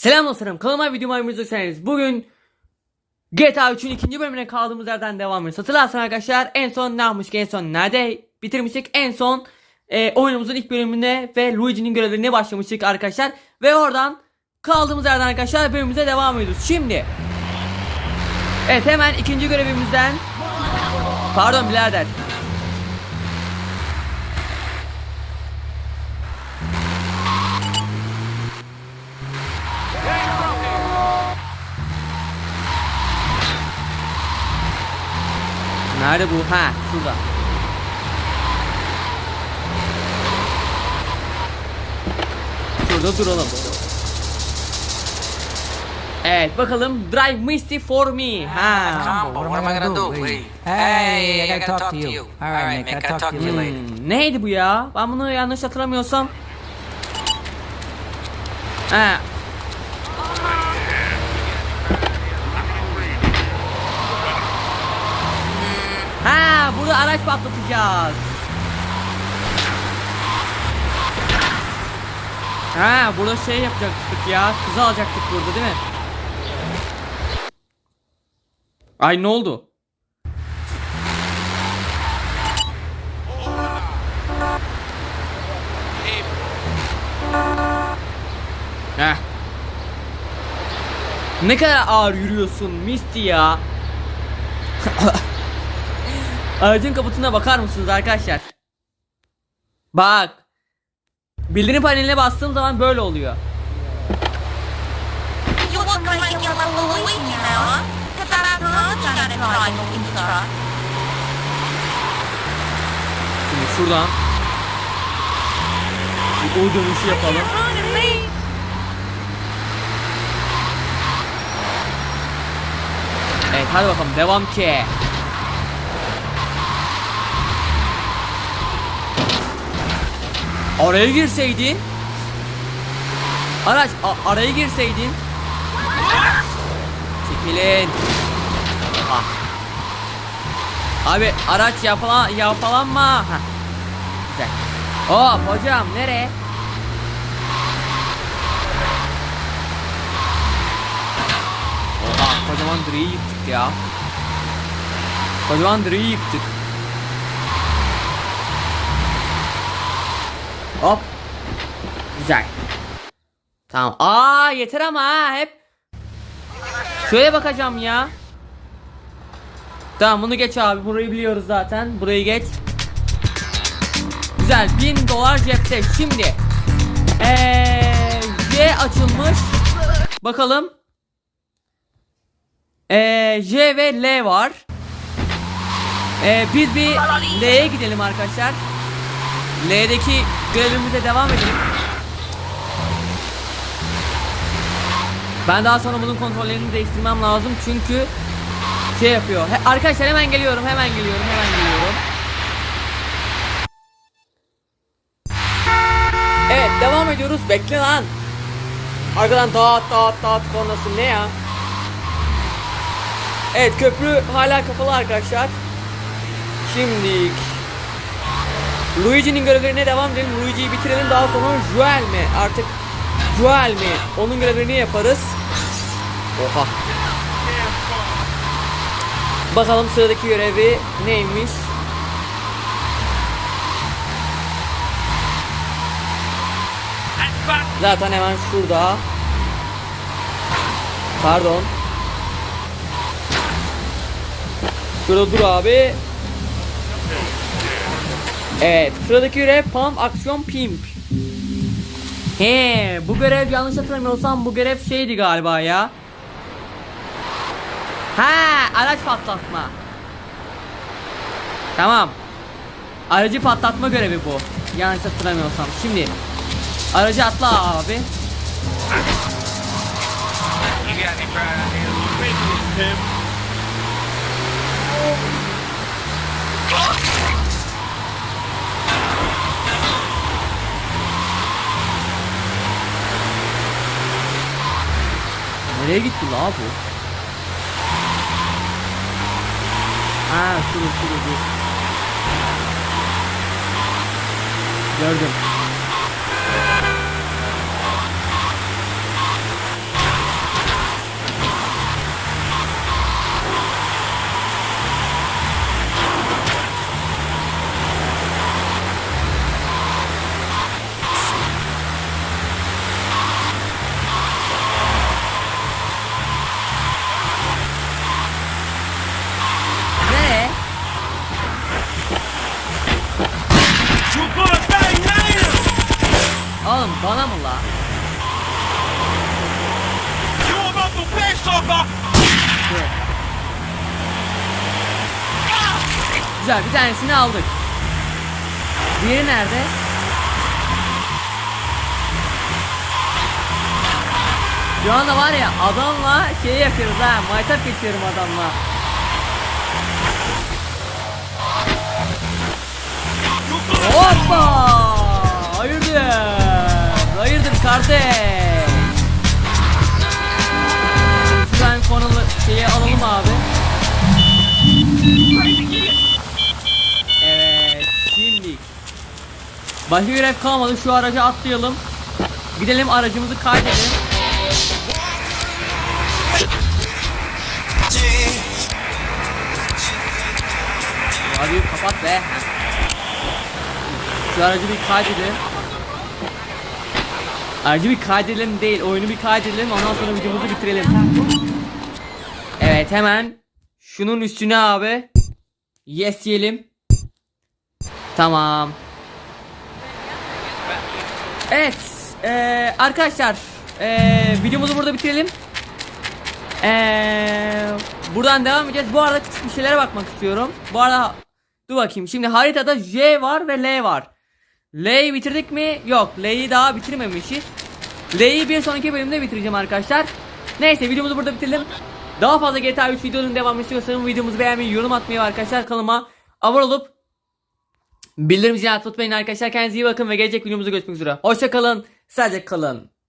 Selam dostlarım kanalıma videoma hepiniz hoş geldiniz. Bugün GTA 3'ün ikinci bölümüne kaldığımız yerden devam ediyoruz. Hatırlarsanız arkadaşlar en son ne yapmıştık en son nerede bitirmiştik en son e, oyunumuzun ilk bölümünde ve Luigi'nin görevlerine başlamıştık arkadaşlar. Ve oradan kaldığımız yerden arkadaşlar bölümümüze devam ediyoruz. Şimdi Evet hemen ikinci görevimizden Pardon birader Nerede bu? Ha şurada. Şurada duralım. Evet bakalım Drive Misty for me. Ha. Combo, what am I gonna do? Hey, hey, I gotta talk to you. All right, Nick, I'll talk to you later. Hmm, neydi bu ya? Ben bunu yanlış hatırlamıyorsam. Ha. Ha, burada araç patlatacağız. Ha, burada şey yapacaktık ya. Kızı alacaktık burada değil mi? Ay ne oldu? Heh. Ne kadar ağır yürüyorsun Misty ya. Aracın kaputuna bakar mısınız arkadaşlar? Bak. Bildirim paneline bastığım zaman böyle oluyor. Şimdi şuradan bir U dönüşü yapalım. Evet hadi bakalım devam ki. Araya girseydin. Araç araya girseydin. Çekilin. Aha. Abi araç yapala yapalanma. Heh. Güzel. Hop hocam nereye? Oha kocaman direği yıktık ya. Kocaman direği yıktık. Hop. Güzel. Tamam. Aa yeter ama ha hep. Şöyle bakacağım ya. Tamam bunu geç abi. Burayı biliyoruz zaten. Burayı geç. Güzel. 1000 dolar cepte. Şimdi. Eee Y açılmış. Bakalım. Ee, J ve L var. Ee, biz bir L'ye gidelim arkadaşlar. L'deki görevimize devam edelim. Ben daha sonra bunun kontrollerini değiştirmem lazım çünkü şey yapıyor. He- arkadaşlar hemen geliyorum, hemen geliyorum, hemen geliyorum. Evet, devam ediyoruz. Bekle lan. Arkadan dağıt dağıt dağıt konması ne ya? Evet köprü hala kapalı arkadaşlar. Şimdi Luigi'nin görevlerine devam edelim. Luigi'yi bitirelim daha sonra Joel mi? Artık Joel mi? Onun görevlerini yaparız. Oha. Bakalım sıradaki görevi neymiş? Zaten hemen şurada. Pardon. Şurada dur abi. Evet, sıradaki görev Pump Aksiyon Pimp. He, bu görev yanlış hatırlamıyorsam bu görev şeydi galiba ya. Ha, araç patlatma. Tamam. Aracı patlatma görevi bu. Yanlış hatırlamıyorsam. Şimdi aracı atla abi. You got me crying. Nereye gitti la bu? Ha şurada şurada dur. Gördüm. Bana mı la? Giovanni Pesova! Güzel bir tanesini aldık. Diğeri nerede? Şu anda var ya adamla şey yapıyoruz ha. Maytap geçiyorum adamla. Kardeş? Şuradan konalı şeyi alalım abi. Evet, şimdi Başka görev kalmadı. Şu araca atlayalım. Gidelim aracımızı kaydedelim. Radyoyu kapat be. Şu aracı bir kaydedelim. Aracı bir kaydedelim değil, oyunu bir kaydedelim ondan sonra videomuzu bitirelim. Evet hemen şunun üstüne abi yes diyelim. Tamam. Evet eee, arkadaşlar eee, videomuzu burada bitirelim. Eee, buradan devam edeceğiz. Bu arada küçük bir şeylere bakmak istiyorum. Bu arada dur bakayım. Şimdi haritada J var ve L var. L'yi bitirdik mi? Yok. L'yi daha bitirmemişiz. L'yi bir sonraki bölümde bitireceğim arkadaşlar. Neyse videomuzu burada bitirelim. Daha fazla GTA 3 videonun devamı istiyorsanız videomuzu beğenmeyi, yorum atmayı arkadaşlar kanalıma abone olup bildirim zilini unutmayın arkadaşlar. Kendinize iyi bakın ve gelecek videomuzda görüşmek üzere. Hoşça kalın. Sadece kalın.